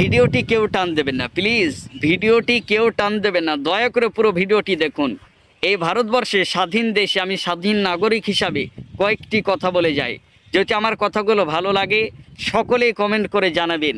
ভিডিওটি কেউ টান দেবেন না প্লিজ ভিডিওটি কেউ টান দেবেন না, দয়া করে পুরো ভিডিওটি দেখুন। এই ভারতবর্ষে স্বাধীন দেশে আমি স্বাধীন নাগরিক হিসাবে কয়েকটি কথা বলে যাই। যদি আমার কথাগুলো ভালো লাগে, সকলেই কমেন্ট করে জানাবেন।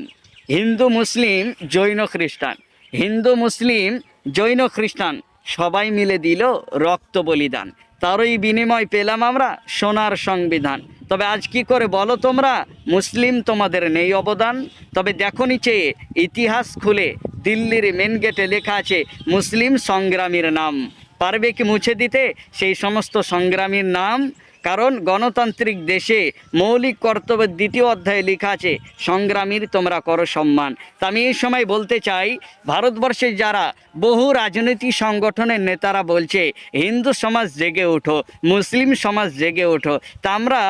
হিন্দু, মুসলিম, জৈন, খ্রিস্টান। হিন্দু, মুসলিম, জৈন, খ্রিস্টান, সবাই মিলে দিল রক্ত বলিদান। তারই বিনিময় পেলাম আমরা সোনার সংবিধান। তবে আজ কি করে বলো তোমরা? মুসলিম তোমাদের নেই অবদান। তবে দেখো নিচে, ইতিহাস খুলে, দিল্লির মেন গেটে লেখা আছে, মুসলিম সংগ্রামীর নাম। পারবে কি মুছে দিতে? সেই সমস্ত সংগ্রামীর নাম কারণ গণতান্ত্রিক দেশে মৌলিক কর্তব্যের দ্বিতীয় অধ্যায়ে লেখা আছে, সংগ্রামীর তোমরা করো সম্মান। তা আমি এই সময় বলতে চাই ভারতবর্ষে যারা বহু রাজনৈতিক সংগঠনের নেতারা বলছে, হিন্দু সমাজ জেগে ওঠো, মুসলিম সমাজ জেগে ওঠো। তা আমরা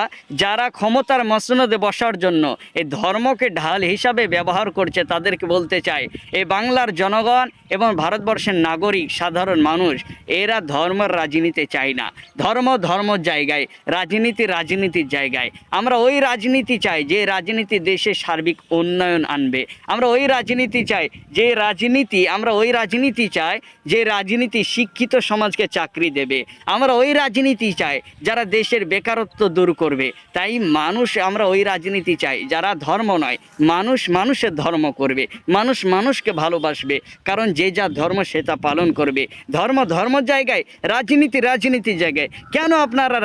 যারা ক্ষমতার মসনদে বসার জন্য এই ধর্মকে ঢাল হিসাবে ব্যবহার করছে, তাদেরকে বলতে চাই এই বাংলার জনগণ এবং ভারতবর্ষের নাগরিক, সাধারণ মানুষ, এরা ধর্মের রাজনীতি চায় না। ধর্ম ধর্মর জায়গায়। রাজনীতি রাজনীতির জায়গায়। আমরা ওই রাজনীতি চাই যে রাজনীতি দেশে সার্বিক উন্নয়ন আনবে। আমরা ওই রাজনীতি চাই যে রাজনীতি, আমরা ওই রাজনীতি চাই যে রাজনীতি শিক্ষিত সমাজকে চাকরি দেবে। আমরা ওই রাজনীতি চাই যারা দেশের বেকারত্ব দূর করবে। তাই মানুষ, আমরা ওই রাজনীতি চাই যারা ধর্ম নয়। মানুষ মানুষের ধর্ম করবে। মানুষ মানুষকে ভালোবাসবে। কারণ যে যা ধর্ম সে তা পালন করবে। ধর্ম ধর্ম জায়গায়, রাজনীতি রাজনীতির জায়গায়। কেন আপনারা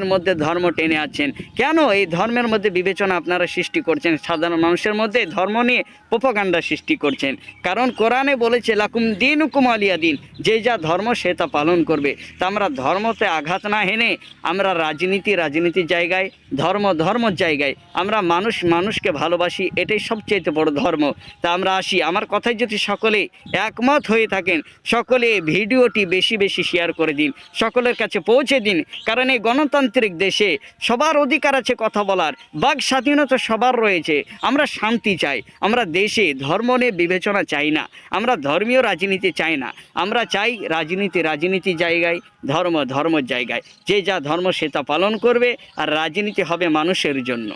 রাজনীতির মধ্যে ধর্ম টেনে আছেন কেন এই ধর্মের মধ্যে বিবেচনা আপনারা সৃষ্টি করছেন? সাধারণ মানুষের মধ্যে ধর্ম নিয়ে পোপকাণ্ডা সৃষ্টি করছেন। কারণ কোরআনে বলেছে, লাকুম দিন হুকুম আলিয়া দিন। যে যা ধর্ম, সে তা পালন করবে। তা আমরা ধর্মতে আঘাত না হেনে আমরা রাজনীতি, রাজনীতির জায়গায়, ধর্ম, ধর্মর জায়গায় আমরা মানুষ, মানুষকে ভালোবাসি, এটাই সবচেয়ে বড় ধর্ম। তা আমরা আসি, আমার কথায় যদি সকলে একমত হয়ে থাকেন, সকলে ভিডিওটি বেশি বেশি শেয়ার করে দিন, সকলের কাছে পৌঁছে দিন। কারণ এই গণতান্ত্রিক দেশে সবার অধিকার আছে কথা বলার, বাক স্বাধীনতা সবার রয়েছে। আমরা শান্তি চাই, আমরা দেশে ধর্ম নিয়ে বিবেচনা চাই না, আমরা ধর্মীয় রাজনীতি চাই না, আমরা চাই রাজনীতি রাজনীতি জায়গায়, ধর্ম ধর্মের জায়গায়। যে যা ধর্ম, সে তা পালন করবে, আর রাজনীতি হবে মানুষের জন্য।